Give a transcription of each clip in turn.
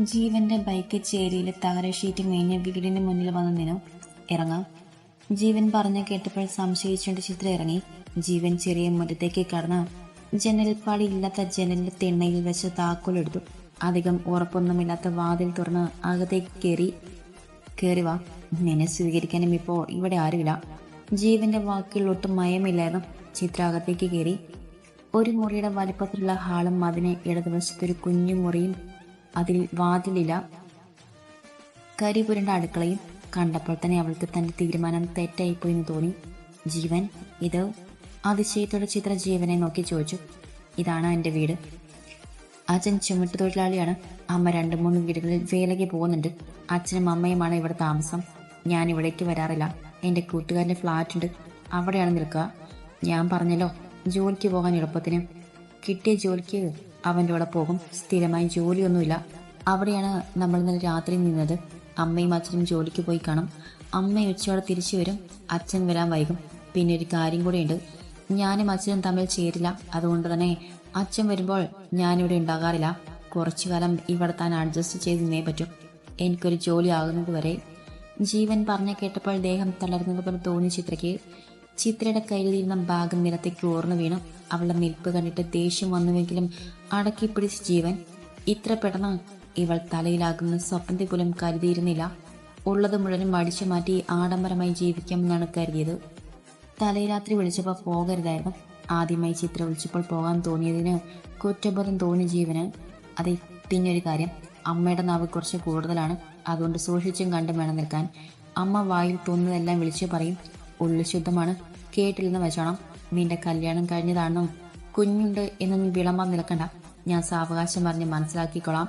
ജീവന്റെ ബൈക്ക് ചേരിയിൽ തകര ഷീറ്റ് മേഞ്ഞ വീടിന് മുന്നിൽ വന്ന് നിന്നു ഇറങ്ങാം. ജീവൻ പറഞ്ഞു കേട്ടപ്പോൾ സംശയിച്ചുകൊണ്ട് ചിത്ര ഇറങ്ങി. ജീവൻ ചെറിയ മുറ്റത്തേക്ക് കടന്ന് ജനൽപ്പാടി ഇല്ലാത്ത ജനലിന്റെ തിണ്ണയിൽ വെച്ച് താക്കോലെടുത്തു അധികം ഉറപ്പൊന്നുമില്ലാത്ത വാതിൽ തുറന്ന് അകത്തേക്ക് കയറി. കയറി വാ. നിന്നെ സ്വീകരിക്കാനും ഇപ്പോൾ ഇവിടെ ആരുമില്ല. ജീവന്റെ വാക്കുകൾ ഒട്ടും മയമില്ലായിരുന്നു. ചിത്ര അകത്തേക്ക് കയറി. ഒരു മുറിയുടെ വലിപ്പത്തിലുള്ള ഹാളും അതിനെ ഇടതുവശത്തൊരു കുഞ്ഞു മുറിയും അതിൽ വാതിലില കരിപുരണ്ട അടുക്കളയും കണ്ടപ്പോൾ തന്നെ അവൾക്ക് തന്റെ തീരുമാനം തെറ്റായിപ്പോയി എന്ന് തോന്നി. ജീവൻ ഇത് അതിശയത്തോടെ ചിത്ര ജീവനെ നോക്കി ചോദിച്ചു. ഇതാണ് എന്റെ വീട്. അച്ഛൻ ചുമട്ട് തൊഴിലാളിയാണ്. അമ്മ രണ്ട് മൂന്ന് വീടുകളിൽ വേലയ്ക്ക് പോകുന്നുണ്ട്. അച്ഛനും അമ്മയുമാണ് ഇവിടെ താമസം. ഞാൻ ഇവിടേക്ക് വരാറില്ല. എന്റെ കൂട്ടുകാരന്റെ ഫ്ലാറ്റ് ഉണ്ട് അവിടെയാണ് നിൽക്കുക. ഞാൻ പറഞ്ഞല്ലോ ജോലിക്ക് പോകാൻ എളുപ്പത്തിന്. കിട്ടിയ ജോലിക്ക് അവന്റെ കൂടെ പോകും. സ്ഥിരമായി ജോലിയൊന്നുമില്ല. അവിടെയാണ് നമ്മൾ ഇന്നലെ രാത്രി നിന്നത്. അമ്മയും അച്ഛനും ജോലിക്ക് പോയി കാണും. അമ്മ ഉച്ചയോടെ തിരിച്ചു വരും. അച്ഛൻ വരാൻ വൈകും. പിന്നെ ഒരു കാര്യം കൂടെയുണ്ട്. ഞാനും അച്ഛനും തമ്മിൽ ചേരില്ല. അതുകൊണ്ട് തന്നെ അച്ഛൻ വരുമ്പോൾ ഞാനിവിടെ ഉണ്ടാകാറില്ല. കുറച്ചു കാലം ഇവിടെ താൻ അഡ്ജസ്റ്റ് ചെയ്ത് നിന്നേ പറ്റും. എനിക്കൊരു ജോലി ആകുന്നത് വരെ. ജീവൻ പറഞ്ഞു കേട്ടപ്പോൾ ദേഹം തളർന്നത് പോലെ തോന്നി ചിത്രയ്ക്ക് ചിത്രയുടെ കയ്യിലിരുന്ന ഭാഗം നിലത്തേക്ക് ഓർന്നു വീണു. അവളുടെ നിൽപ്പ് കണ്ടിട്ട് ദേഷ്യം വന്നുവെങ്കിലും അടക്കി പിടിച്ച ജീവൻ ഇത്ര പെട്ടെന്ന് ഇവൾ തലയിലാകുന്ന സ്വപ്നത്തെ പോലും കരുതിയിരുന്നില്ല. ഉള്ളത് മുഴുവനും അടിച്ചു മാറ്റി ആഡംബരമായി ജീവിക്കാമെന്നാണ് കരുതിയത്. തലയിരാത്രി വിളിച്ചപ്പോൾ പോകരുതായിരുന്നു. ആദ്യമായി ചിത്ര വിളിച്ചപ്പോൾ പോകാൻ തോന്നിയതിന് കുറ്റബോധം തോന്നിയ ജീവന് അതെ പിന്നൊരു കാര്യം. അമ്മയുടെ നാവ് കുറച്ച് കൂടുതലാണ്. അതുകൊണ്ട് സൂക്ഷിച്ചും കണ്ടും വേണം നിൽക്കാൻ. അമ്മ വായിൽ തോന്നുന്നതെല്ലാം വിളിച്ചു പറയും. ഉള്ളു ശുദ്ധമാണ്. കേട്ടില്ലെന്ന് വെച്ചോണം നിന്റെ കല്യാണം കഴിഞ്ഞതാണെന്നും കുഞ്ഞുണ്ട് എന്നൊന്നും വിളമ്പാൻ നിൽക്കണ്ട. ഞാൻ സാവകാശം പറഞ്ഞ് മനസ്സിലാക്കിക്കൊള്ളാം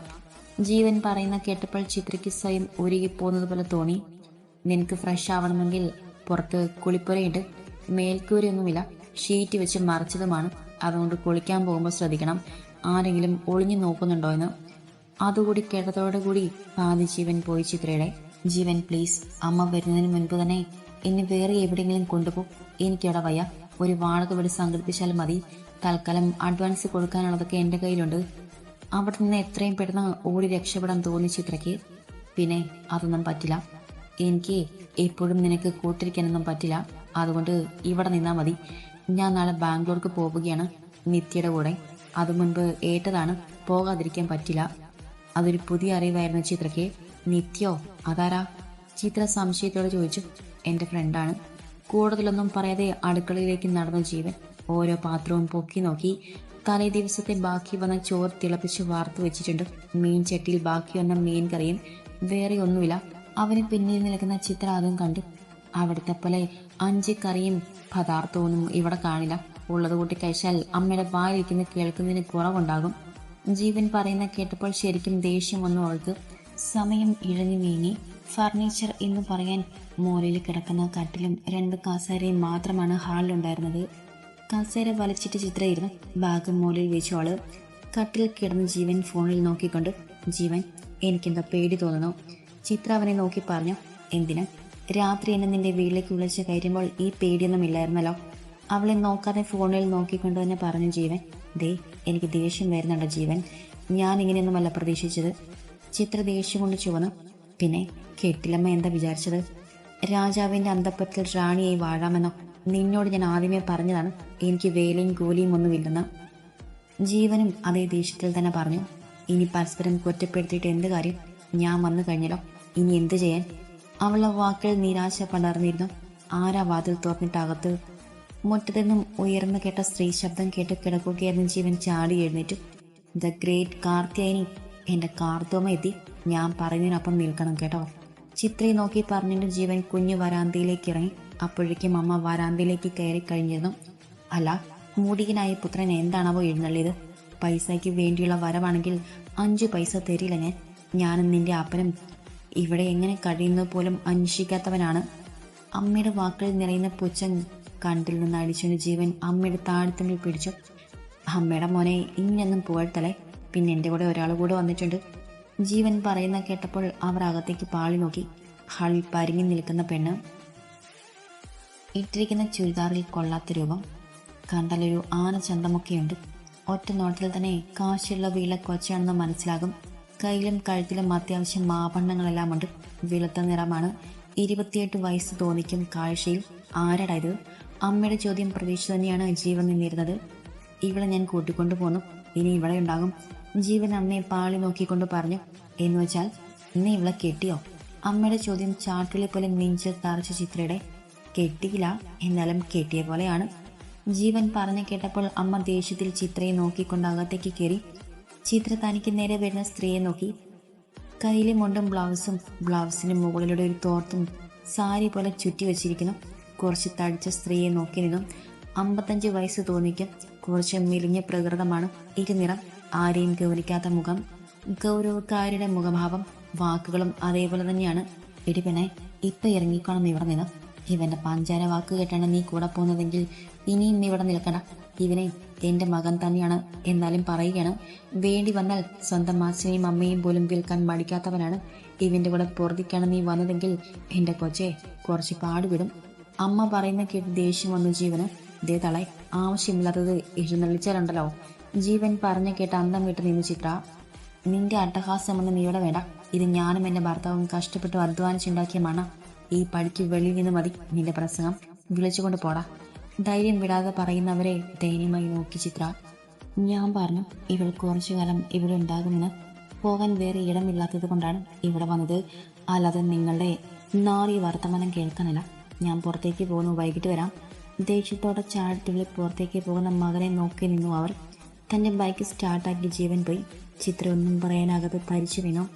ജീവൻ പറയുന്ന കേട്ടപ്പോൾ ചിത്രയ്ക്ക് സ്വയം ഉരുകിപ്പോകുന്നത് പോലെ തോന്നി. നിനക്ക് ഫ്രഷ് ആവണമെങ്കിൽ പുറത്ത് കുളിപ്പുരയുണ്ട്. മേൽക്കൂരയൊന്നുമില്ല. ഷീറ്റ് വെച്ച് മറച്ചതുമാണ്. അതുകൊണ്ട് കുളിക്കാൻ പോകുമ്പോൾ ശ്രദ്ധിക്കണം. ആരെങ്കിലും ഒളിഞ്ഞു നോക്കുന്നുണ്ടോ എന്ന്. അതുകൂടി കേട്ടതോടുകൂടി പാതി ജീവൻ പോയി ചിത്രയുടെ. ജീവൻ പ്ലീസ് അമ്മ വരുന്നതിന് മുൻപ് തന്നെ എന്നെ വേറെ എവിടെയെങ്കിലും കൊണ്ടുപോ. എനിക്കവിടെ വയ്യ ഒരു വീട് സംഘടിപ്പിച്ചാൽ മതി. തൽക്കാലം അഡ്വാൻസ് കൊടുക്കാനുള്ളതൊക്കെ എന്റെ കയ്യിലുണ്ട്. അവിടെ നിന്ന് എത്രയും പെട്ടെന്ന് ഓടി രക്ഷപ്പെടാൻ തോന്നി ചിത്രയ്ക്ക്. പിന്നെ അതൊന്നും പറ്റില്ല. എനിക്ക് എപ്പോഴും നിനക്ക് കൂട്ടിരിക്കാനൊന്നും പറ്റില്ല. അതുകൊണ്ട് ഇവിടെ നിന്നാൽ മതി. ഞാൻ നാളെ ബാംഗ്ലൂർക്ക് പോവുകയാണ് നിത്യയുടെ കൂടെ. അത് മുൻപ് ഏറ്റതാണ്. പോകാതിരിക്കാൻ പറ്റില്ല. അതൊരു പുതിയ അറിവായിരുന്നു ചിത്രയ്ക്ക്. നിത്യോ അതാരാ? ചിത്ര സംശയത്തോടെ ചോദിച്ചു. എന്റെ ഫ്രണ്ടാണ് കൂടുതലൊന്നും പറയാതെ അടുക്കളയിലേക്ക് നടന്ന ജീവൻ ഓരോ പാത്രവും പൊക്കി നോക്കി. തലേ ദിവസത്തെ ബാക്കി വന്ന ചോറ് തിളപ്പിച്ച് വാർത്തു വെച്ചിട്ടുണ്ട്. മീൻ ചട്ടിയിൽ ബാക്കി വന്ന മീൻ കറിയും. വേറെ ഒന്നുമില്ല. അവന് പിന്നിൽ നിൽക്കുന്ന ചിത്ര അതും കണ്ടു. അവിടുത്തെ പോലെ അഞ്ച് കറിയും പദാർത്ഥമൊന്നും ഇവിടെ കാണില്ല. ഉള്ളത് കൂട്ടി കഴിച്ചാൽ അമ്മയുടെ വായിരിക്കുന്ന കേൾക്കുന്നതിന് കുറവുണ്ടാകും. ജീവൻ പറയുന്ന കേട്ടപ്പോൾ ശരിക്കും ദേഷ്യം ഒന്നും അവൾക്ക്. സമയം ഇഴഞ്ഞു നീങ്ങി. ഫർണിച്ചർ എന്ന് പറയാൻ മൂലയിൽ കിടക്കുന്ന കട്ടിലും രണ്ട് കസേരയും മാത്രമാണ് ഹാളിലുണ്ടായിരുന്നത് കസേര വലിച്ചിട്ട് ചിത്രയിരുന്നു ബാഗ് മൂലയിൽ വെച്ചോൾ കട്ടിൽ കിടന്ന് ജീവൻ ഫോണിൽ നോക്കിക്കൊണ്ട് ജീവൻ എനിക്കെന്തോ പേടി തോന്നുന്നു ചിത്ര അവനെ നോക്കി പറഞ്ഞു എന്തിനാ? രാത്രി എന്നെ നിന്റെ വീട്ടിലേക്ക് വിളിച്ച് കയറ്റുമ്പോൾ ഈ പേടിയൊന്നും ഇല്ലായിരുന്നല്ലോ അവളെ നോക്കാതെ ഫോണിൽ നോക്കിക്കൊണ്ട് തന്നെ പറഞ്ഞു ജീവൻ ദേ എനിക്ക് ദേഷ്യം വരുന്നുണ്ട് ജീവൻ. ഞാൻ ഇങ്ങനെയൊന്നുമല്ല പ്രതീക്ഷിച്ചത് ചിത്ര ദേഷ്യം കൊണ്ട് ചുവന്നു. പിന്നെ കെട്ടിലമ്മ എന്താ വിചാരിച്ചത്? രാജാവിന്റെ അന്തപ്പത്തിൽ റാണിയായി വാഴാമെന്നോ? നിന്നോട് ഞാൻ ആദ്യമേ പറഞ്ഞതാണ് എനിക്ക് വേലയും കൂലിയും ഒന്നുമില്ലെന്ന്. ജീവനും അതേ ദേഷ്യത്തിൽ തന്നെ പറഞ്ഞു ഇനി പരസ്പരം കുറ്റപ്പെടുത്തിയിട്ട് എന്ത് കാര്യം? ഞാൻ വന്നു കഴിഞ്ഞല്ലോ ഇനി എന്ത് ചെയ്യാൻ? അവളുടെ വാക്കുകൾ നിരാശ പടർന്നിരുന്നു. ആരാ വാതിൽ തുറന്നിട്ട് അകത്ത്? മുറ്റത്തു നിന്നും ഉയർന്നു കേട്ട സ്ത്രീ ശബ്ദം കേട്ട് കിടക്കുകയായിരുന്നു ജീവൻ ചാടി എഴുന്നേറ്റു. ദ ഗ്രേറ്റ് കാർത്തിയായനി എന്റെ കാർത്തോമ എത്തി ഞാൻ പറഞ്ഞതിനൊപ്പം നിൽക്കണം കേട്ടോ. ചിത്രയെ നോക്കി പറഞ്ഞിട്ട് ജീവൻ കുഞ്ഞു വരാന്തയിലേക്ക് ഇറങ്ങി. അപ്പോഴേക്കും അമ്മ വരാന്തയിലേക്ക് കയറി കഴിഞ്ഞിരുന്നു. അല്ല മൂടികനായ പുത്രൻ എന്താണാവോ എഴുന്നള്ളിയത്? പൈസയ്ക്ക് വേണ്ടിയുള്ള വരവാണെങ്കിൽ അഞ്ച് പൈസ തരില്ല ഞാൻ. ഞാനും നിന്റെ അപ്പനും. ഇവിടെ എങ്ങനെ കഴിയുന്നത് പോലും അന്വേഷിക്കാത്തവനാണ്. അമ്മയുടെ വാക്കുകൾ നിറയുന്ന പുച്ഛം കണ്ടിൽ നിന്ന് അടിച്ചുകൊണ്ട് ജീവൻ അമ്മയുടെ താഴ്ത്തമ്മിൽ പിടിച്ചു. അമ്മയുടെ മോനെ ഇങ്ങനൊന്നും പുകഴ്ത്തലേ പിന്നെ എന്റെ കൂടെ ഒരാൾ കൂടെ വന്നിട്ടുണ്ട്. ജീവൻ പറയുന്ന കേട്ടപ്പോൾ അവർ അകത്തേക്ക് പാളി നോക്കി. ഹാളിൽ പരിങ്ങി നിൽക്കുന്ന പെണ്ണ്. ഇട്ടിരിക്കുന്ന ചുരിദാറിൽ കൊള്ളാത്ത രൂപം. കണ്ടാലൊരു ആന ചന്തമൊക്കെയുണ്ട്. ഒറ്റ നോട്ടത്തിൽ തന്നെ കാശുള്ള വീല കൊച്ചാണെന്ന് മനസ്സിലാകും. കയ്യിലും കഴുത്തിലും അത്യാവശ്യം ആഭരണങ്ങളെല്ലാം ഉണ്ട്. വെളുത്ത നിറമാണ്. ഇരുപത്തിയെട്ട് വയസ്സ് തോന്നിക്കും കാഴ്ചയിൽ. ആരടായത്? അമ്മയുടെ ചോദ്യം പ്രതീക്ഷ തന്നെയാണ് ജീവൻ നിന്നിരുന്നത്. ഇവിടെ ഞാൻ കൂട്ടിക്കൊണ്ടു പോന്നു ഇനി ഇവിടെ ഉണ്ടാകും. ജീവൻ അമ്മയെ പാളി നോക്കിക്കൊണ്ട് പറഞ്ഞു എന്ന് വെച്ചാൽ നീ ഇവളെ കെട്ടിയോ? അമ്മയുടെ ചോദ്യം ചാട്ടിലെ പോലെ നെഞ്ച് തറച്ച ചിത്രയുടെ കെട്ടിയില്ല എന്നാലും കെട്ടിയ പോലെയാണ്. ജീവൻ പറഞ്ഞു കേട്ടപ്പോൾ അമ്മ ദേഷ്യത്തിൽ ചിത്രയെ നോക്കിക്കൊണ്ട് അകത്തേക്ക് കയറി. ചിത്ര തനിക്ക് നേരെ വരുന്ന സ്ത്രീയെ നോക്കി. കയ്യിലെ മുണ്ടും ബ്ലൗസും ബ്ലൗസിന് മുകളിലൂടെ ഒരു തോർത്തും സാരി പോലെ ചുറ്റി വെച്ചിരിക്കുന്നു. കുറച്ച് തടിച്ച സ്ത്രീയെ നോക്കി നിന്നും. അമ്പത്തഞ്ച് വയസ്സ് തോന്നിക്കും കുറച്ച് മെലിഞ്ഞ പ്രകൃതമാണ്. ഇരുനിറം ആരെയും ഗൗനിക്കാത്ത മുഖം ഗൗരവക്കാരുടെ മുഖഭാവം വാക്കുകളും അതേപോലെ തന്നെയാണ്. ഇടിപ്പിനെ ഇപ്പൊ ഇറങ്ങിക്കോണം ഇവിടെ നിന്ന്. ഇവന്റെ പഞ്ചാര വാക്ക് കേട്ടാണ് നീ കൂടെ പോകുന്നതെങ്കിൽ ഇനിയും ഇവിടെ നിൽക്കണ്ട. ഇവനെ എന്റെ മകൻ തന്നെയാണ് എന്നാലും പറയുകയാണ്. വേണ്ടി വന്നാൽ സ്വന്തം അച്ഛനെയും അമ്മയും പോലും വിൽക്കാൻ മടിക്കാത്തവനാണ്. ഇവന്റെ കൂടെ പുറത്തേക്കാണ് നീ വന്നതെങ്കിൽ എന്റെ കൊച്ചെ കുറച്ച് പാടുവിടും അമ്മ പറയുന്ന കേട്ട് ദേഷ്യം വന്നു ജീവന്. ദേ തളെ ആവശ്യമില്ലാത്തത് എഴുന്നള്ളിച്ചാലുണ്ടല്ലോ. ജീവൻ പറഞ്ഞു കേട്ട അന്തം വിട്ട് നിന്നു ചിത്ര. നിന്റെ അട്ടഹാസമൊന്നും ഇവിടെ വേണ്ട. ഇത് ഞാനും എന്റെ ഭർത്താവും കഷ്ടപ്പെട്ട് അധ്വാനിച്ചുണ്ടാക്കിയ മണം. ഈ പടിക്ക് വെളിയിൽ നിന്ന് മതി നിന്റെ പ്രസംഗം. വിളിച്ചുകൊണ്ട് പോടാ. ധൈര്യം വിടാതെ പറയുന്നവരെ ദയനീയമായി നോക്കി ചിത്ര. ഞാൻ പറഞ്ഞു ഇവൾ കുറച്ചു കാലം ഇവിടെ ഉണ്ടാകുമെന്ന്. പോകാൻ വേറെ ഇടമില്ലാത്തത് കൊണ്ടാണ് ഇവിടെ വന്നത്. അല്ലാതെ നിങ്ങളുടെ നാറി വർത്തമാനം കേൾക്കാനല്ല. ഞാൻ പുറത്തേക്ക് പോകുന്നു വൈകിട്ട് വരാം. ദേഷ്യത്തോടെ ചാടത്തുള്ളി പുറത്തേക്ക് പോകുന്ന മകനെ നോക്കി നിന്നു അവർ. തന്റെ ബൈക്ക് സ്റ്റാർട്ടാക്കി ജീവൻ പോയി. ചിത്ര ഒന്നും പറയാനാകാതെ തരിച്ചു വീണു.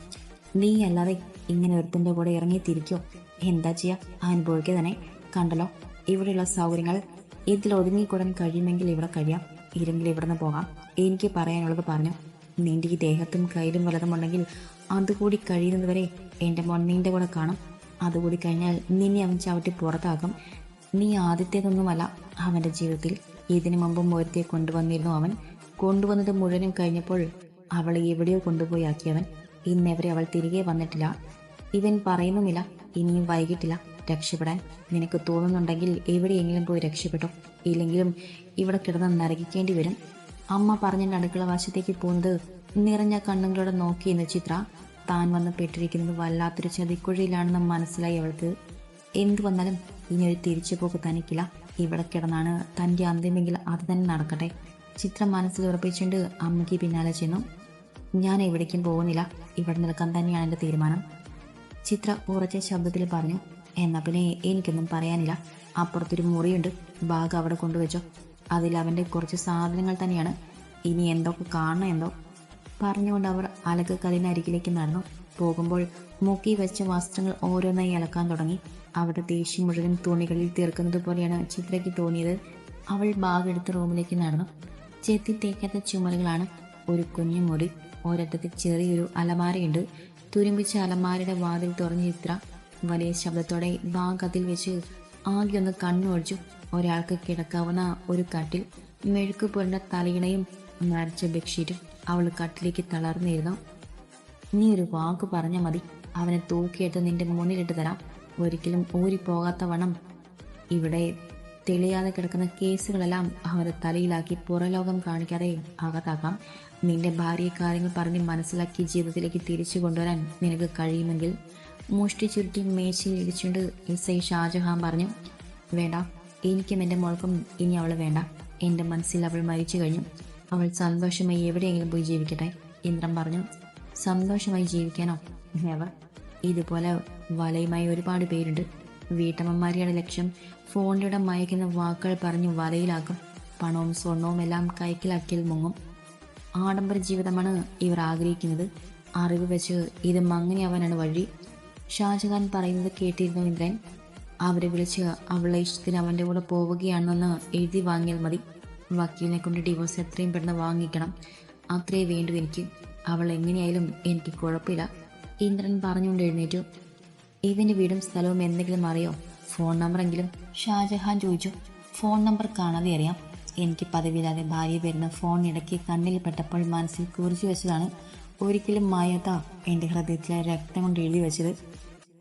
നീ അല്ലാതെ ഇങ്ങനെ ഒരുത്തിന്റെ കൂടെ ഇറങ്ങി തിരിക്കോ? എന്താ ചെയ്യാ? അനുഭവിക്കുക തന്നെ കണ്ടല്ലോ. ഇവിടെയുള്ള സൗകര്യങ്ങൾ ഇതിൽ ഒതുങ്ങിക്കൂടാൻ കഴിയുമെങ്കിൽ ഇവിടെ കഴിയാം. ഇല്ലെങ്കിൽ ഇവിടുന്ന് പോകാം. എനിക്ക് പറയാനുള്ളത് പറഞ്ഞു. നിന്റെ ഈ ദേഹത്തും കയ്യിലും വലതും ഉണ്ടെങ്കിൽ അതുകൂടി കഴിയുന്നതുവരെ എന്റെ മോൻ നിന്റെ കൂടെ കാണും. അതുകൂടി കഴിഞ്ഞാൽ നിന്നെ അവൻ ചവിട്ടി പുറത്താക്കും. നീ ആദ്യത്തേതൊന്നുമല്ല അവന്റെ ജീവിതത്തിൽ. ഇതിനു മുമ്പും ഒരുത്തെ കൊണ്ടുവന്നിരുന്നു അവൻ. കൊണ്ടുവന്നത് മുഴുവനും കഴിഞ്ഞപ്പോൾ അവളെ എവിടെയോ കൊണ്ടുപോയി ആക്കിയവൻ ഇന്നേവരെ അവൾ തിരികെ വന്നിട്ടില്ല. ഇവൻ പറയുന്നുമില്ല ഇനിയും വൈകിട്ടില്ല. രക്ഷപ്പെടാൻ നിനക്ക് തോന്നുന്നുണ്ടെങ്കിൽ എവിടെയെങ്കിലും പോയി രക്ഷപ്പെട്ടു? ഇല്ലെങ്കിലും ഇവിടെ കിടന്ന് നരകിക്കേണ്ടി വരും. അമ്മ പറഞ്ഞ അടുക്കള വശത്തേക്ക് പോകുന്നത് നിറഞ്ഞ കണ്ണുകളോടെ നോക്കി എന്ന് ചിത്ര താൻ വന്ന് പെട്ടിരിക്കുന്നത് വല്ലാത്തൊരു ചതിക്കുഴിയിലാണെന്ന് മനസ്സിലായി അവൾക്ക്. എന്തു വന്നാലും ഇനി ഒരു തിരിച്ചുപോക്ക് തനിക്കില്ല. ഇവിടെ കിടന്നാണ് തന്റെ അന്ത്യമെങ്കിൽ അത് തന്നെ നടക്കട്ടെ. ചിത്രം മനസ്സിൽ ഉറപ്പിച്ചുകൊണ്ട് അമ്മയ്ക്ക് പിന്നാലെ ചെന്നു. ഞാൻ എവിടേക്കും പോകുന്നില്ല. ഇവിടെ നിൽക്കാൻ തന്നെയാണ് എന്റെ തീരുമാനം ചിത്ര ഉറച്ച ശബ്ദത്തിൽ പറഞ്ഞു. എന്നാ പിന്നെ എനിക്കൊന്നും പറയാനില്ല. അപ്പുറത്തൊരു മുറിയുണ്ട്. ബാഗ് അവിടെ കൊണ്ടുവച്ചോ. അതിൽ അവന്റെ കുറച്ച് സാധനങ്ങൾ തന്നെയാണ്. ഇനി എന്തൊക്കെ കാണണം എന്തോ. പറഞ്ഞുകൊണ്ട് അവർ അലക്ക് കലിനരികിലേക്ക് നടന്നു. പോകുമ്പോൾ മുക്കി വെച്ച വസ്ത്രങ്ങൾ ഓരോന്നായി അലക്കാൻ തുടങ്ങി. അവിടെ ദേഷ്യം മുഴുവൻ തുണികളിൽ തീർക്കുന്നത് പോലെയാണ് ചിത്രയ്ക്ക് തോന്നിയത്. അവൾ ബാഗ് എടുത്ത് റൂമിലേക്ക് നടന്നു. ചെത്തി തേക്കാത്ത ചുമലുകളാണ് ഒരു കുഞ്ഞു മുറി ഒരറ്റത്ത് ചെറിയൊരു അലമാരയുണ്ട്. തുരുമ്പിച്ച അലമാരയുടെ വാതിൽ തുറഞ്ഞ ചിത്ര വലിയ ശബ്ദത്തോടെ ബാഗ് അതിൽ വെച്ച് ആകെ ഒന്ന് കണ്ണുവഴിച്ചു ഒരാൾക്ക് കിടക്കാവുന്ന ഒരു കട്ടിൽ മെഴുക്ക് പുരണ്ട തലയിണയും നരച്ച ബെഡ്ഷീറ്റും അവൾ കട്ടിലേക്ക് തളർന്നിരുന്നു. നീ ഒരു വാക്ക് പറഞ്ഞാൽ മതി. അവനെ തൂക്കിയിട്ട് നിന്റെ മുന്നിലിട്ട് തരാം. ഒരിക്കലും ഊരിപ്പോകാത്ത വണം ഇവിടെ തെളിയാതെ കിടക്കുന്ന കേസുകളെല്ലാം അവരെ തലയിലാക്കി പുറലോകം കാണിക്കാതെ അകത്താക്കാം. നിന്റെ ഭാര്യയെ കാര്യങ്ങൾ പറഞ്ഞ് മനസ്സിലാക്കി ജീവിതത്തിലേക്ക് തിരിച്ചു കൊണ്ടുവരാൻ നിനക്ക് കഴിയുമെങ്കിൽ മുഷ്ടി ചുരുട്ടി മേശയിൽ ഇടിച്ചുകൊണ്ട് ഇസൈ ഷാജഹാൻ പറഞ്ഞു വേണ്ട എനിക്കും എന്റെ മോൾക്കും ഇനി അവൾ വേണ്ട. എന്റെ മനസ്സിൽ അവൾ മരിച്ചു കഴിഞ്ഞു. അവൾ സന്തോഷമായി എവിടെയെങ്കിലും പോയി ജീവിക്കട്ടെ ഇന്ദ്രൻ പറഞ്ഞു. സന്തോഷമായി ജീവിക്കാനോ? ഇതുപോലെ വലയുമായി ഒരുപാട് പേരുണ്ട്. വീട്ടമ്മമാരുടെ ലക്ഷ്യം ഫോണിലൂടെ മയക്കുന്ന വാക്കുകൾ പറഞ്ഞ് വലയിലാക്കും. പണവും സ്വർണവും എല്ലാം കൈക്കിലാക്കിയാൽ മുങ്ങും. ആഡംബര ജീവിതമാണ് ഇവർ ആഗ്രഹിക്കുന്നത്. അറിവ് വെച്ച് ഇത് മങ്ങനെയാവാനാണ് വഴി. ഷാജഹാൻ പറയുന്നത് കേട്ടിരുന്നു ഇന്ദ്രൻ. അവരെ വിളിച്ച് അവളെ ഇഷ്ടത്തിന് അവന്റെ കൂടെ പോവുകയാണെന്ന് എഴുതി വാങ്ങിയാൽ മതി. വക്കീലിനെ കൊണ്ട് ഡിവോഴ്സ് എത്രയും പെട്ടെന്ന് വാങ്ങിക്കണം. അത്രേ വേണ്ടു എനിക്ക്. അവൾ എങ്ങനെയായാലും എനിക്ക് കുഴപ്പമില്ല. ഇന്ദ്രൻ പറഞ്ഞുകൊണ്ട് എഴുന്നേറ്റു. ഇവന്റെ വീടും സ്ഥലവും എന്തെങ്കിലും അറിയോ? ഫോൺ നമ്പർ എങ്കിലും ഷാജഹാൻ ചോദിച്ചു. ഫോൺ നമ്പർ കാണാതെ അറിയാം. എനിക്ക് പതിവില്ലാതെ ഭാര്യ വരുന്ന ഫോൺ ഇടയ്ക്ക് കണ്ണിൽ പെട്ടപ്പോൾ മനസ്സിൽ കുറിച്ചു വെച്ചതാണ്. ഒരിക്കലും മായാത്ത എന്റെ ഹൃദയത്തിലെ രക്തം കൊണ്ട് എഴുതി വെച്ചത്.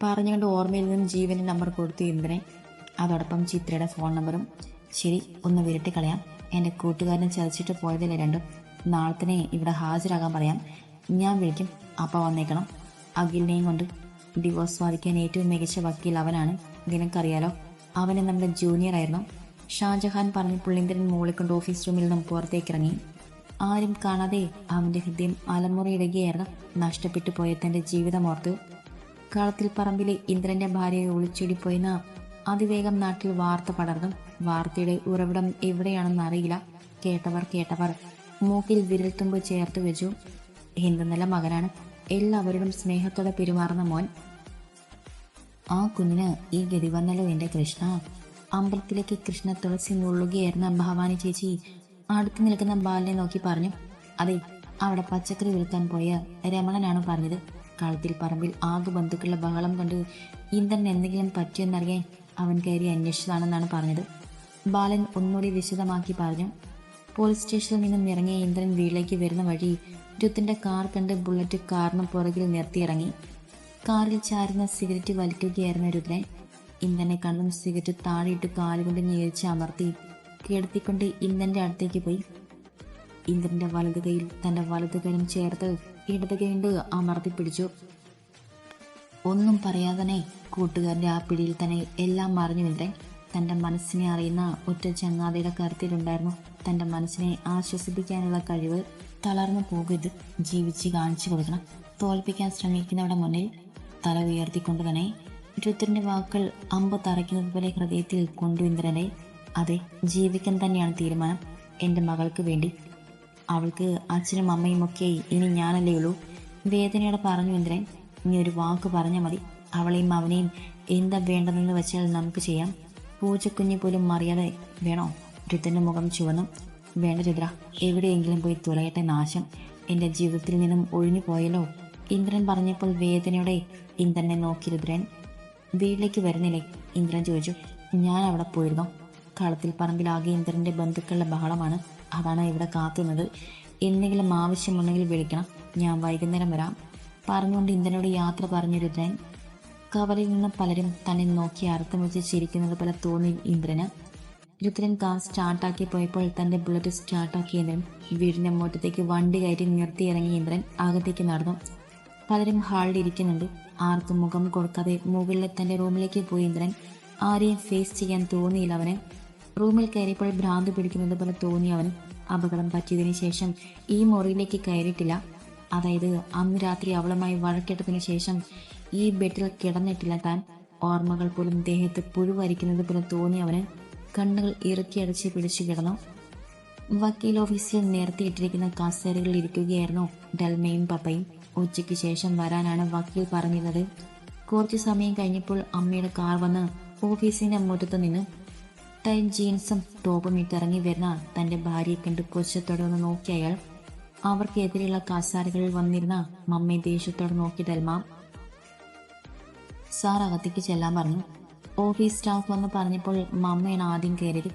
പറഞ്ഞുകൊണ്ട് ഓർമ്മയിൽ നിന്നും ജീവന്റെ നമ്പർ കൊടുത്തു ഇന്ദ്രൻ. അതോടൊപ്പം ചിത്രയുടെ ഫോൺ നമ്പറും. ശരി ഒന്ന് വിരട്ടി കളയാം. എന്റെ കൂട്ടുകാരനെ ചതച്ചിട്ട് പോയതല്ലേ രണ്ടും? നാളെ തന്നെ ഇവിടെ ഹാജരാകാൻ പറയാം. ഞാൻ വിളിക്കും. അപ്പം വന്നേക്കണം. അഖിലിനെയും കൊണ്ട് ഡിവോഴ്സ് വാദിക്കാൻ ഏറ്റവും മികച്ച വക്കീൽ അവനാണ്. നിനക്കറിയാലോ അവന് നമ്മുടെ ജൂനിയർ ആയിരുന്നു. ഷാജഹാൻ പറഞ്ഞ് പുള്ളിന്ദ്രൻ മോളെ കൊണ്ട് ഓഫീസ് റൂമിൽ നിന്നും പുറത്തേക്ക് ഇറങ്ങി ആരും കാണാതെ അവന്റെ ഹൃദയം അലമുറയിടുകയായിരുന്നു. നഷ്ടപ്പെട്ടു പോയ തന്റെ ഓർത്തു. കളത്തിൽ പറമ്പിലെ ഇന്ദ്രന്റെ ഭാര്യയെ ഒളിച്ചോടിപ്പോയെന്ന് അതിവേഗം നാട്ടിൽ വാർത്ത പടർന്നു. വാർത്തയുടെ ഉറവിടം എവിടെയാണെന്ന് അറിയില്ല. കേട്ടവർ കേട്ടവർ. മൂക്കിൽ വിരൽത്തുമ്പ് ചേർത്ത് വെച്ചു. എന്ത് നല്ല മകനാണ്. എല്ലാവരോടും സ്നേഹത്തോടെ പെരുമാറുന്ന മോൻ ആ കുഞ്ഞിന് ഈ ഗതി വന്നല്ലോ എന്റെ കൃഷ്ണ. അമ്പലത്തിലേക്ക് കൃഷ്ണ തുളസി നുള്ളുകയായിരുന്ന ഭവാനി ചേച്ചി അടുത്ത് നിൽക്കുന്ന ബാലിനെ നോക്കി പറഞ്ഞു അതെ അവിടെ പച്ചക്കറി വിൽക്കാൻ പോയ രമണനാണ് പറഞ്ഞത്. കളത്തിൽ പറമ്പിൽ ആകെ ബന്ധുക്കളുടെ ബഹളം കണ്ട് ഇന്ദ്രൻ എന്തെങ്കിലും പറ്റിയെന്നറിയാൻ അവൻ കയറി അന്വേഷിച്ചതാണെന്നാണ് പറഞ്ഞത്. ബാലൻ ഒന്നുകൂടി വിശദമാക്കി പറഞ്ഞു പോലീസ് സ്റ്റേഷനിൽ നിന്നും ഇറങ്ങിയ ഇന്ദ്രൻ വീട്ടിലേക്ക് വരുന്ന വഴി രുത്തിന്റെ കാർ കണ്ട് ബുള്ളറ്റ് കാറിന് പുറകിൽ നിർത്തിയിറങ്ങി. കാറിൽ ചാരുന്ന സിഗരറ്റ് വലിക്കുകയായിരുന്ന രുദ്രൻ ഇന്ധനെ കണ്ടും സിഗരറ്റ് താഴെയിട്ട് കാലുകൊണ്ട് ഞെരിച്ച് അമർത്തി കിടത്തിക്കൊണ്ട് ഇന്ധന്റെ അടുത്തേക്ക് പോയി. ഇന്ദ്രന്റെ വലത് തന്റെ വലത് കൈയും ചേർത്ത് ഇടത് കൈണ്ട് അമർത്തി പിടിച്ചു. ഒന്നും പറയാതെ തന്നെ കൂട്ടുകാരന്റെ ആ പിടിയിൽ തന്നെ എല്ലാം മറിഞ്ഞു ഇന്ദ്രൻ. തന്റെ മനസ്സിനെ അറിയുന്ന ഒറ്റ ചങ്ങാതിയുടെ കരുത്തിലുണ്ടായിരുന്നു തന്റെ മനസ്സിനെ ആശ്വസിപ്പിക്കാനുള്ള കഴിവ്. തളർന്നു പോകരുത് ജീവിച്ച് കാണിച്ചു കൊടുക്കണം. തോൽപ്പിക്കാൻ ശ്രമിക്കുന്നവരുടെ മുന്നിൽ തല ഉയർത്തിക്കൊണ്ട് തന്നെ രുദ്രന്റെ വാക്കുകൾ അമ്പ് തറയ്ക്കുന്നത് പോലെ ഹൃദയത്തിൽ കൊണ്ടു ഇന്ദ്രനെ അതെ ജീവിക്കാൻ തന്നെയാണ് തീരുമാനം. എന്റെ മകൾക്ക് വേണ്ടി. അവൾക്ക് അച്ഛനും അമ്മയും ഒക്കെ ഇനി ഞാനല്ലേ ഉള്ളൂ. വേദനയോടെ പറഞ്ഞു ഇന്ദ്രൻ ഇനി ഒരു വാക്ക് പറഞ്ഞാൽ മതി. അവളെയും അവനെയും എന്താ വേണ്ടതെന്ന് വെച്ചാൽ നമുക്ക് ചെയ്യാം. പൂച്ചക്കുഞ്ഞു പോലും അറിയാതെ വേണോ? രുദ്രന്റെ മുഖം ചുവന്നു. വേണ്ട ചിത്ര എവിടെയെങ്കിലും പോയി തുലയട്ടെ നാശം. എന്റെ ജീവിതത്തിൽ നിന്നും ഒഴിഞ്ഞു പോയല്ലോ. ഇന്ദ്രൻ പറഞ്ഞപ്പോൾ വേദനയോടെ ഇന്ദ്രനെ നോക്കി രുദ്രൻ. വീട്ടിലേക്ക് വരുന്നില്ലേ? ഇന്ദ്രൻ ചോദിച്ചു. ഞാൻ അവിടെ പോയിരുന്നു. കളത്തിൽ പറമ്പിലാകെ ഇന്ദ്രന്റെ ബന്ധുക്കളുടെ ബഹളമാണ്. അതാണ് ഇവിടെ കാത്തുന്നത്. എന്തെങ്കിലും ആവശ്യമുണ്ടെങ്കിൽ വിളിക്കണം. ഞാൻ വൈകുന്നേരം വരാം. പറഞ്ഞുകൊണ്ട് ഇന്ദ്രനോട് യാത്ര പറഞ്ഞു രുദ്രൻ. കവലിൽ നിന്ന് പലരും തന്നെ നോക്കി അർത്ഥം വെച്ച് ചിരിക്കുന്നത് പോലെ തോന്നി ഇന്ദ്രന്. രുദ്രൻ കാർ സ്റ്റാർട്ടാക്കി പോയപ്പോൾ തന്റെ ബുള്ളറ്റ് സ്റ്റാർട്ടാക്കി ഇന്ദ്രൻ വീടിന്റെ മുറ്റത്തേക്ക് വണ്ടി കയറ്റി നിർത്തി ഇറങ്ങി ഇന്ദ്രൻ അകത്തേക്ക് നടന്നു. പലരും ഹാളിൽ ഇരിക്കുന്നുണ്ട്. ആർക്കും മുഖം കൊടുക്കാതെ മുകളിലെ തന്റെ റൂമിലേക്ക് പോയി ഇന്ദ്രൻ ആരെയും ഫേസ് ചെയ്യാൻ തോന്നിയില്ല അവന്. റൂമിൽ കയറിയപ്പോൾ ഭ്രാന്ത് പിടിക്കുന്നത് പോലെ തോന്നി അവൻ അപകടം പറ്റിയതിനു ശേഷം ഈ മുറിയിലേക്ക് കയറിയിട്ടില്ല. അതായത് അന്ന് രാത്രി അവളുമായി വഴക്കിട്ടതിനു ശേഷം ഈ ബെഡിൽ കിടന്നിട്ടില്ല താൻ. ഓർമ്മകൾ പോലും ദേഹത്ത് പുഴുവരിക്കുന്നത് പോലെ തോന്നി അവന്. കണ്ണുകൾ ഇറുക്കി അടച്ച് പിടിച്ചു കിടന്നു. വക്കീൽ ഓഫീസിൽ നേരത്തിയിട്ടിരിക്കുന്ന കസേരകളിൽ ഇരിക്കുകയായിരുന്നു ഡൽമയും പപ്പയും. ഉച്ചയ്ക്ക് ശേഷം വരാനാണ് വക്കീൽ പറഞ്ഞിരുന്നത്. കുറച്ചു സമയം കഴിഞ്ഞപ്പോൾ അമ്മയുടെ കാർ വന്ന് ഓഫീസിന്റെ മുറ്റത്ത് നിന്ന് ടൈം ജീൻസും ടോപ്പും ഇട്ടിറങ്ങി വരുന്ന തന്റെ ഭാര്യയെ കണ്ട് കൊച്ചത്തോടെ ഒന്ന് നോക്കി അയാൾ. അവർക്കെതിരെയുള്ള കസാരകളിൽ വന്നിരുന്ന മമ്മയെ ദേഷ്യത്തോടെ നോക്കി ഡൽമ. സാർ അകത്തേക്ക് ചെല്ലാൻ പറഞ്ഞു. ഓഫീസ് സ്റ്റാഫ് വന്ന് പറഞ്ഞപ്പോൾ മമ്മയാണ് ആദ്യം കയറിയത്.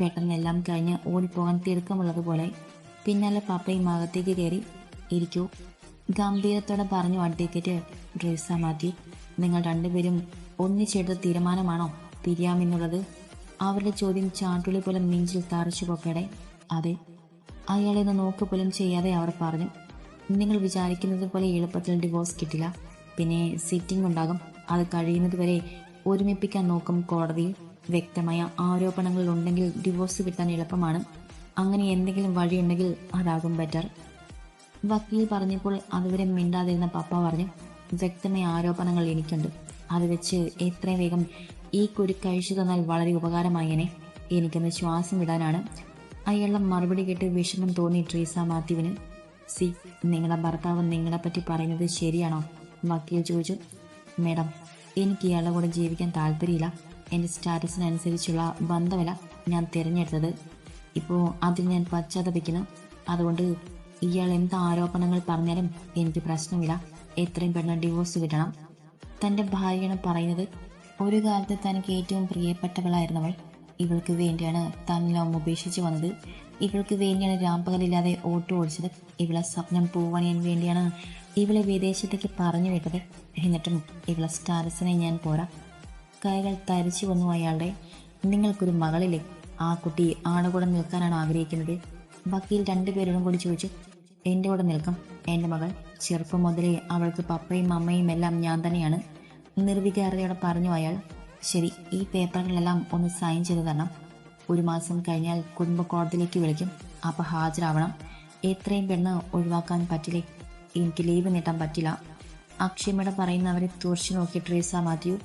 പെട്ടെന്ന് എല്ലാം കഴിഞ്ഞ് ഓടിപ്പോകാൻ തിടുക്കമുള്ളതുപോലെ പിന്നാലെ പപ്പയും അകത്തേക്ക് കയറി ഇരിക്കൂ. ഗംഭീരത്തോടെ പറഞ്ഞു അടുത്തേക്കിട്ട് ഡ്രസ്സാ മാറ്റി നിങ്ങൾ രണ്ടുപേരും ഒന്നിച്ചെടുത്ത തീരുമാനമാണോ? പിരിയാമെന്നുള്ളത് അവരുടെ ചോദ്യം ചാട്ടുളി പോലെ നെഞ്ചിൽ തറച്ചു പൊക്കടെ. അതെ. അയാളെ ഒന്ന് നോക്ക് പോലും ചെയ്യാതെ അവർ പറഞ്ഞു നിങ്ങൾ വിചാരിക്കുന്നത് പോലെ എളുപ്പത്തിൽ ഡിവോഴ്സ് കിട്ടില്ല. പിന്നെ സിറ്റിംഗ് ഉണ്ടാകും. അത് കഴിയുന്നത് വരെ ഒരുമിപ്പിക്കാൻ നോക്കും കോടതിയിൽ വ്യക്തമായ ആരോപണങ്ങൾ ഉണ്ടെങ്കിൽ ഡിവോഴ്സ് കിട്ടാൻ എളുപ്പമാണ്. അങ്ങനെ എന്തെങ്കിലും വഴിയുണ്ടെങ്കിൽ അതാകും ബെറ്റർ വക്കീൽ പറഞ്ഞപ്പോൾ അതുവരെ മിണ്ടാതിരുന്ന പപ്പ പറഞ്ഞു വ്യക്തമായ ആരോപണങ്ങൾ എനിക്കുണ്ട്. അത് വെച്ച് എത്രയും വേഗം ഈ കുരു കഴിച്ചു തന്നാൽ വളരെ ഉപകാരമായേനെ. എനിക്കൊന്ന് ശ്വാസം വിടാനാണ്. അയാളുടെ മറുപടി കേട്ട് വിഷമം തോന്നി ട്രീസ മാത്യുവിന്. സി നിങ്ങളുടെ ഭർത്താവ് നിങ്ങളെപ്പറ്റി പറയുന്നത് ശരിയാണോ? വക്കീൽ ചോദിച്ചു. മേഡം എനിക്ക് ഇയാളുടെ കൂടെ ജീവിക്കാൻ താല്പര്യമില്ല. എന്റെ സ്റ്റാറ്റസിനനുസരിച്ചുള്ള ബന്ധമല്ല ഞാൻ തിരഞ്ഞെടുത്തത്. ഇപ്പോൾ അതിൽ ഞാൻ പശ്ചാത്തപിക്കുന്നു. അതുകൊണ്ട് ഇയാൾ എന്ത് ആരോപണങ്ങൾ പറഞ്ഞാലും എനിക്ക് പ്രശ്നമില്ല. എത്രയും പെട്ടെന്ന് ഡിവോഴ്സ് കിട്ടണം. തന്റെ ഭാര്യയാണ് പറയുന്നത്. ഒരു കാലത്ത് തനിക്ക് ഏറ്റവും പ്രിയപ്പെട്ടവളായിരുന്നവൾ. ഇവൾക്ക് വേണ്ടിയാണ് താൻ ലോം ഉപേക്ഷിച്ച് വന്നത്. ഇവൾക്ക് വേണ്ടിയാണ് രാമ്പകലില്ലാതെ ഓട്ടോ ഓടിച്ചത്. ഇവളെ സ്വപ്നം പൂവണിയാൻ വേണ്ടിയാണ് ഇവളെ വിദേശത്തേക്ക് പറഞ്ഞു വിട്ടത്. എന്നിട്ടും ഇവളെ സ്റ്റാറ്റസിനെ ഞാൻ പോരാ. കൈകൾ തരിച്ചു വന്നു അയാളുടെ. നിങ്ങൾക്കൊരു മകളില്ലേ? ആ കുട്ടി ആളുകൂടെ നിൽക്കാനാണ് ആഗ്രഹിക്കുന്നത്. വക്കീൽ രണ്ടുപേരോടും കൂടി ചോദിച്ചു എന്റെ കൂടെ നിൽക്കും. എന്റെ മകൾ ചെറുപ്പം മുതലേ അവൾക്ക് പപ്പയും അമ്മയും എല്ലാം ഞാൻ തന്നെയാണ്. നിർവികാരതയോടെ പറഞ്ഞു അയാൾ ശരി ഈ പേപ്പറുകളെല്ലാം ഒന്ന് സൈൻ ചെയ്ത് തരണം. ഒരു മാസം കഴിഞ്ഞാൽ കുടുംബ കോടതിയിലേക്ക് വിളിക്കും. അപ്പോൾ ഹാജരാവണം. എത്രയും പെണ്ണ് ഒഴിവാക്കാൻ പറ്റില്ലേ? എനിക്ക് ലീവ് നീട്ടാൻ പറ്റില്ല. അക്ഷയമയുടെ പറയുന്നവരെ തുറച്ചു നോക്കി ട്രേസ മാത്യു.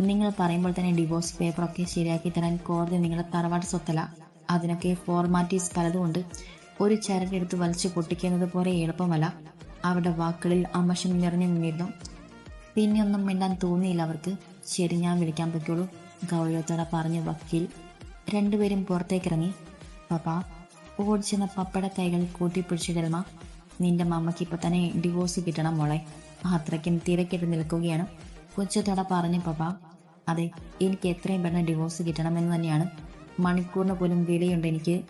നിങ്ങൾ പറയുമ്പോൾ തന്നെ ഡിവോഴ്സ് പേപ്പറൊക്കെ ശരിയാക്കി തരാൻ കോടതി നിങ്ങളുടെ തറവാട് സ്വത്തല്ല. അതിനൊക്കെ ഫോർമാറ്റീസ് പലതുമുണ്ട് ഒരു ചരടെടുത്ത് വലിച്ചു പൊട്ടിക്കുന്നത് പോലെ എളുപ്പമല്ല. അവരുടെ വാക്കുകളിൽ അമശം നിറഞ്ഞു നിന്നിരുന്നു. പിന്നെ ഒന്നും മിണ്ടാൻ തോന്നിയില്ല അവർക്ക്. ശരി ഞാൻ വിളിക്കാൻ പറ്റുള്ളൂ ഗൗരവത്തോടെ പറഞ്ഞ വക്കീൽ. രണ്ടുപേരും പുറത്തേക്കിറങ്ങി. പപ്പ ഓടിച്ചെന്ന പപ്പയുടെ കൈകൾ കൂട്ടിപ്പിടിച്ചു നിന്റെ മമ്മയ്ക്ക് ഇപ്പൊ തന്നെ ഡിവോഴ്സ് കിട്ടണം മോളെ. അത്രയ്ക്കും തിരക്കിട്ട് നിൽക്കുകയാണ്. കൊച്ചത്തോടെ പറഞ്ഞു പപ്പ അതെ എനിക്ക് എത്രയും പെട്ടെന്ന് ഡിവോഴ്സ് കിട്ടണമെന്ന് തന്നെയാണ്. മണിക്കൂറിന് പോലും വിലയുണ്ട് എനിക്ക്.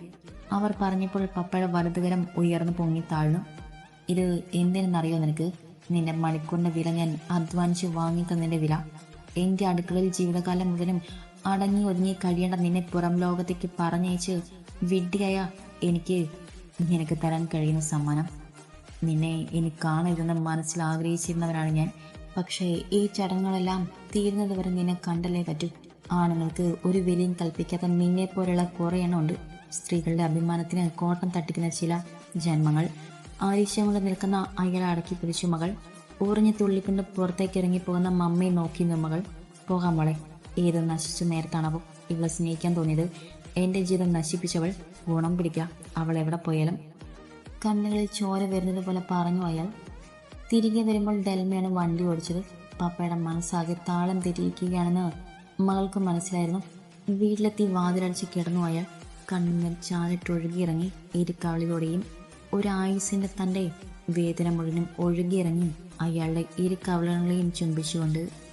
അവർ പറഞ്ഞപ്പോൾ പപ്പയുടെ വലതുകരം ഉയർന്നു പൊങ്ങി താഴ്ന്നു. ഇത് എന്തിനെന്നറിയോ നിനക്ക്? നിന്റെ മണിക്കൂറിന്റെ വില ഞാൻ അധ്വാനിച്ച് വാങ്ങിക്കുന്നതിന്റെ വില. എന്റെ അടുക്കളയിൽ ജീവിതകാലം മുഴുവനും അടങ്ങി ഒതുങ്ങി കഴിയേണ്ട നിന്നെ പുറം ലോകത്തേക്ക് പറഞ്ഞയച്ച് വിഡ്ഢിയായ എനിക്ക് നിനക്ക് തരാൻ കഴിയുന്ന സമ്മാനം. നിന്നെ ഇനി കാണരുതെന്ന് മനസ്സിൽ ആഗ്രഹിച്ചിരുന്നവരാണ് ഞാൻ. പക്ഷേ ഈ ചടങ്ങുകളെല്ലാം തീരുന്നത് വരെ നിന്നെ കണ്ടല്ലേ പറ്റൂ. ആണുങ്ങൾക്ക് ഒരു വിലയും കൽപ്പിക്കാത്ത നിന്നെ പോലുള്ള കുറേ എണ്ണമുണ്ട് സ്ത്രീകളുടെ അഭിമാനത്തിന് കോട്ടം തട്ടിക്കുന്ന ചില ജന്മങ്ങൾ. ആരീശം കൊണ്ട് നിൽക്കുന്ന അയാളെ അടക്കി പിടിച്ചു മകൾ. ഊറിഞ്ഞു തുള്ളിക്കൊണ്ട് പുറത്തേക്ക് ഇറങ്ങിപ്പോകുന്ന മമ്മയെ നോക്കി നിന്ന മകൾ. പോകാം മോളെ. ഏത് നശിച്ച നേരത്താണവോ? ഇവളെ സ്നേഹിക്കാൻ തോന്നിയത്. എന്റെ ജീവിതം നശിപ്പിച്ചവൾ ഗുണം പിടിക്കുക അവൾ എവിടെ പോയാലും കണ്ണുകളിൽ ചോര വരുന്നത് പോലെ പറഞ്ഞു അയാൾ. തിരികെ വരുമ്പോൾ ഡെൽമയാണ് വണ്ടി ഓടിച്ചത്. പപ്പയുടെ മനസ്സാകെ താളം തെറ്റിയിരിക്കുകയാണെന്ന് മകൾക്ക് മനസ്സിലായിരുന്നു. വീട്ടിലെത്തി വാതിലടിച്ച് കിടന്നു അയാൾ. കണ്ണുകൾ ചാലിട്ടൊഴുകിയിറങ്ങി ഇരുക്കവളിലൂടെയും ഒരായുസിന്റെ തന്റെ വേദന മുഴുവനും ഒഴുകിയിറങ്ങി അയാളുടെ ഇരുക്കവളങ്ങളെയും ചുംബിച്ചുകൊണ്ട്